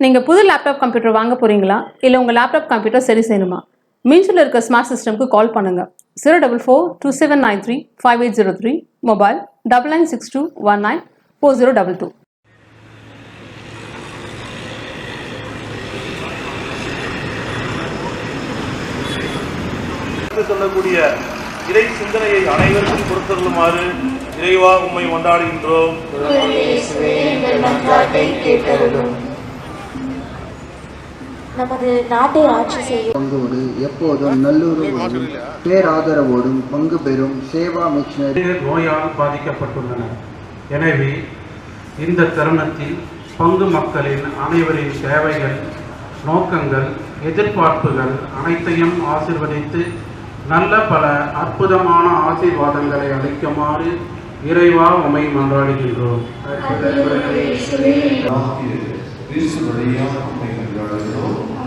நீங்கள் புது laptop computer வாங்க போகிறீங்களா இல்லை உங்கள் லேப்டாப் கம்ப்யூட்டர் சரி செய்யணுமா? மீன்ஸில் இருக்க ஸ்மார்ட் சிஸ்டம்க்கு கால் பண்ணுங்கள் zero double four two seven nine three five eight zero three mobile double nine six two one nine four zero double two சொல்லக்கூடிய இறை சிந்தனையை அனைவருக்கும் கொடுத்தருளுமாறு இறைவா உம்மை கொண்டாடுகின்றோம் இயேசுவே, எங்கள் மன்றாட்டை கேட்டருளும் நமது நாட்டை ஆட்சி செய்யும். பங்கோடு எப்போதும் நல்லுறவோடும் பேராதரவோடும் பங்கு பெறும் சேவா மிஷனரி. பேர் நோயால் பாதிக்கப்பட்டுள்ளனர் எனவே இந்த தருணத்தில் பங்கு மக்களின் அனைவரின் தேவைகள் நோக்கங்கள் எதிர்பார்ப்புகள் அனைத்தையும் ஆசிர்வதித்து நல்ல பல அற்புதமான ஆசீர்வாதங்களை அளிக்குமாறு இறைவா உமை மன்றாடுகின்றோம். This is María, Virgen del Reino,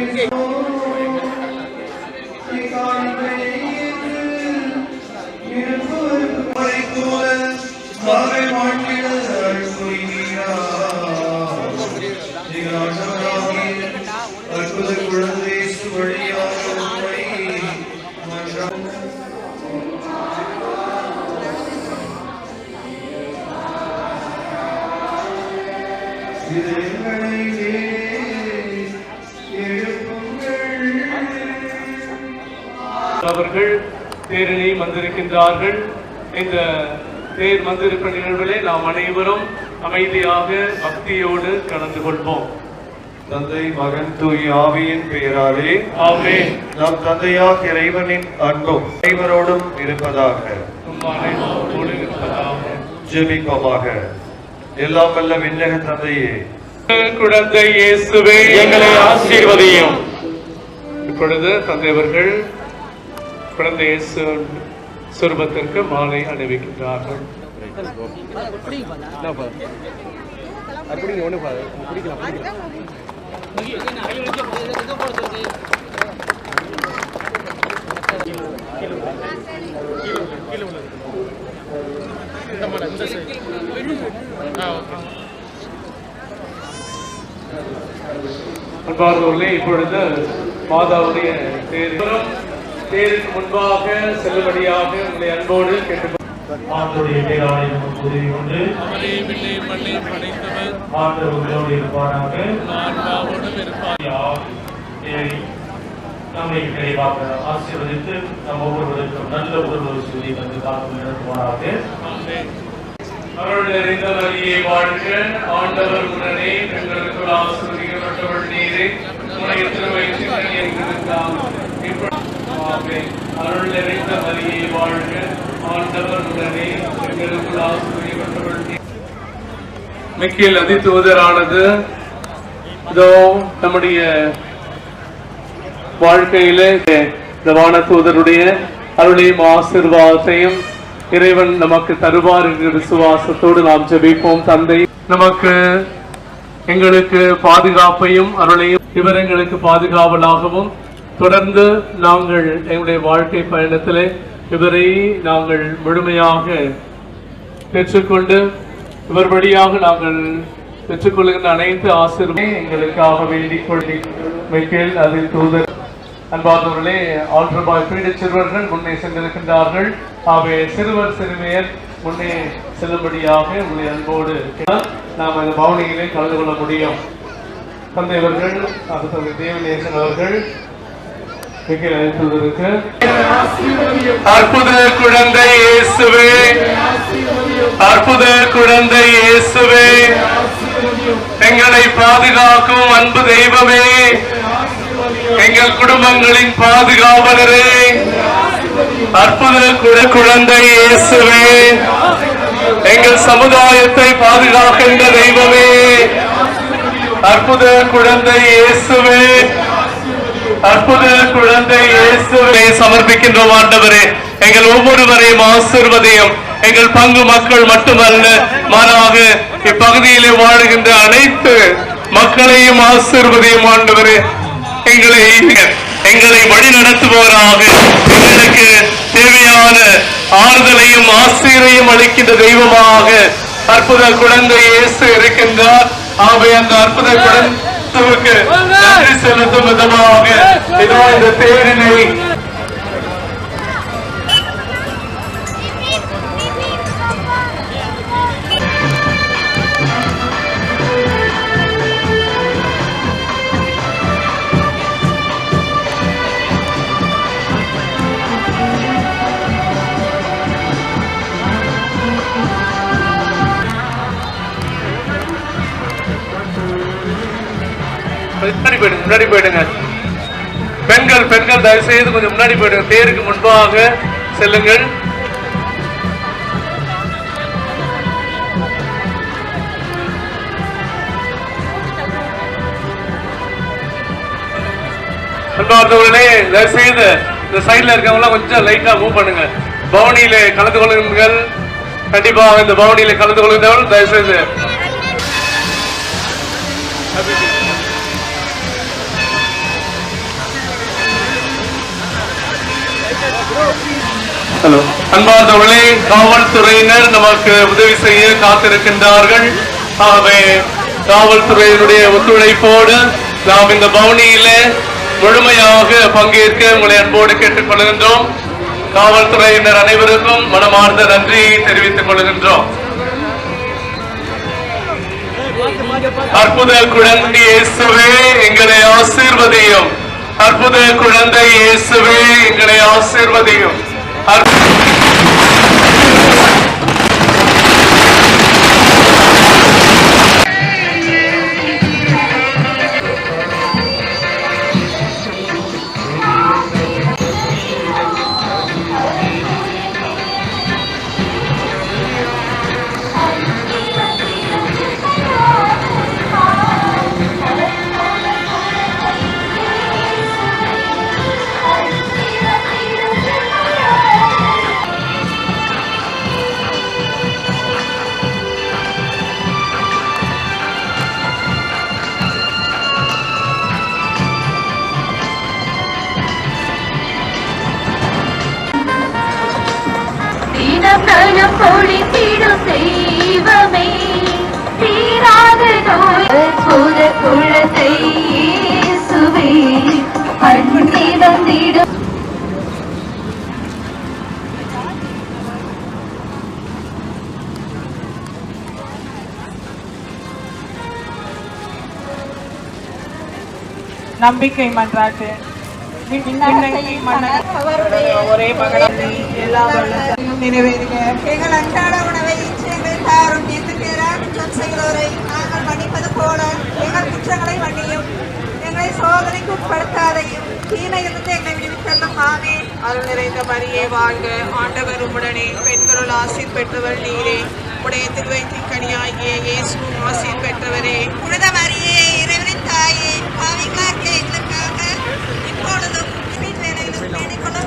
அற்புத அவர்கள் தேரினை வந்திருக்கின்றார்கள். இந்த தேர் வந்திருக்கும் நிகழ்விலே நாம் அனைவரும் அமைதியாக பக்தியோடு கலந்து கொள்வோம். தந்தை மகன் தூய் ஆவியின் பெயராலே ஆமென். நம் தந்தையாக இறைவனின் அன்பும் அனைவரோடும் இருப்பதாக. ஜெபிப்போமாக. எல்லாம் வல்ல விண்ணக தந்தையே. குழந்தை இயேசுவே எங்களை ஆசீர்வதியும். இப்பொழுது தந்தையவர்கள் குழந்தை இயேசு சுரூபத்திற்கு மாலை அணிவிக்கின்றார்கள். அன்பார்ந்தவர்களே இப்பொழுது மாதாவுடைய தேரும் தேருக்கு முன்பாக செல்லுபடியாக உங்களை அன்போடு கேட்டு ஆண்டுடைய பேராலை உதவி கொண்டு உங்களோடு இருப்பாராக. நம்மை ஆசீர்வதித்து நம் ஒவ்வொருவருக்கும் நல்ல ஒருவர் சொல்லி வந்து காக்கும் நடத்துவாராக. அருள் நிறைந்த வாழ்க. ஆண்டவர் உடனே பெண்களுக்குள் ஆசிரியப்பட்டவள் நீரே. உடைய திருவயிற்றில் ஆமே அருள் நிறைந்த மரியே வாழ்க. ஆண்டவர் உடனே எங்களுக்குள் ஆசிரியப்பட்டவள் மிக்கேல் மிக்கில் அதிதூதரானது இதோ நம்முடைய வாழ்க்கையில இந்த வானதூதருடைய அருளையும் ஆசிர்வாதத்தையும் இறைவன் நமக்கு தருவார் என்ற விசுவாசத்தோடு நாம் ஜெபிப்போம் தந்தை. நமக்கு எங்களுக்கு பாதுகாப்பையும் அருளையும் இவர் எங்களுக்கு பாதுகாவலாகவும் தொடர்ந்து நாங்கள் எங்களுடைய வாழ்க்கை பயணத்திலே இவரை நாங்கள் முழுமையாக பெற்றுக்கொண்டு இவர் வழியாக நாங்கள் பெற்றுக்கொள்கின்ற அனைத்து ஆசிரியர்களையும் எங்களுக்காக வேண்டிக் கொள்ளி அதில் தூதர் அன்பார்ந்தவர்களே ஆல்ட்ரபாய் பீட சிறுவர்கள் முன்னே சென்றிருக்கின்றார்கள். ஆகவே சிறுவர் சிறுமியர் முன்னே செல்லும்படியாக உங்களுடைய அன்போடு நாம் இந்த பவனியிலே கலந்து கொள்ள முடியும். தந்தையவர்கள் அது தந்தை தேவநேசன் அவர்கள் அற்புத குழந்தை இயேசுவே. அற்புத குழந்தை இயேசுவே. எங்களை பாதுகாக்கும் அன்பு தெய்வமே. எங்கள் குடும்பங்களின் பாதுகாவலரே. அற்புத குழந்தை இயேசுவே. எங்கள் சமுதாயத்தை பாதுகாக்கின்ற தெய்வமே. அற்புத குழந்தை இயேசுவே. அற்புத குழந்தை இயேசுவை சமர்ப்பிக்கின்றோம் ஆண்டவரே எங்கள் ஒவ்வொருவரையும் ஆசிர்வதையும் எங்கள் பங்கு மக்கள் மட்டுமல்ல மாறாக இப்பகுதியிலே வாழுகின்ற அனைத்து மக்களையும் ஆசிர்வதையும் ஆண்டவரே எங்களை எங்களை வழி நடத்துபவராக எங்களுக்கு தேவையான ஆறுதலையும் ஆசிரியையும் அளிக்கின்ற தெய்வமாக அற்புத குழந்தை இயேசு இருக்கின்றார் ஆகவே அந்த அற்புத குழந்தை குழந்தைக்கு நன்றி செலுத்தும் விதமாக இதோ இந்த தேரினை முன்னாடி போயிடுங்க முன்னாடி போயிடுங்க. பெண்கள் பெண்கள் தயவு செய்து கொஞ்சம் முன்னாடி போயிடுங்க. தேருக்கு முன்பாக செல்லுங்கள். அன்பார்ந்தவர்களே தயவு செய்து இந்த சைடில் இருக்கவங்க கொஞ்சம் லைட்டா மூவ் பண்ணுங்க. பவனியில கலந்து கொள்ளுங்கள். கண்டிப்பாக இந்த பவனியில கலந்து கொள்கின்றவர்கள் தயவு செய்து ஹலோ அன்பார்ந்தவர்களே காவல்துறையினர் நமக்கு உதவி செய்ய காத்திருக்கின்றார்கள். ஆகவே காவல்துறையினுடைய ஒத்துழைப்போடு நாம் இந்த பவுனியில முழுமையாக பங்கேற்க உங்களை அன்போடு கேட்டுக் கொள்கின்றோம். காவல்துறையினர் அனைவருக்கும் மனமார்ந்த நன்றியை தெரிவித்துக் கொள்கின்றோம். அற்புத குழந்தை இயேசுவே எங்களை ஆசீர்வதியும். அற்புத குழந்தை இயேசுவே எங்களை ஆசிர்வதியும். அற்புத பொழித்திடும் தெய்வமே தீராத நோய் அற்புத குழந்தை வந்திடும் நம்பிக்கை மன்றாட்டு. ஒரே எல்லா எங்கள் அன்றாட உணவை தாரும் குற்றம் நாங்கள் மன்னிப்பது போல எங்கள் குற்றங்களை மன்னியும் எங்களை சோதனைக்கு உட்படுத்தாதையும் தீமையிலிருந்து எங்களை விடுவித்தள்ளும் ஆமே அருள் நிறைந்த மரியே வாழ்க ஆண்டவர் உடனே பெண்களுள் ஆசீர் பெற்றவர் நீரே உடைய திருவயிற்றின் கனியாகிய இயேசு ஆசீர் பெற்றவரே புனித மரியே இறைவனின் தாயே பாவிகளாகிய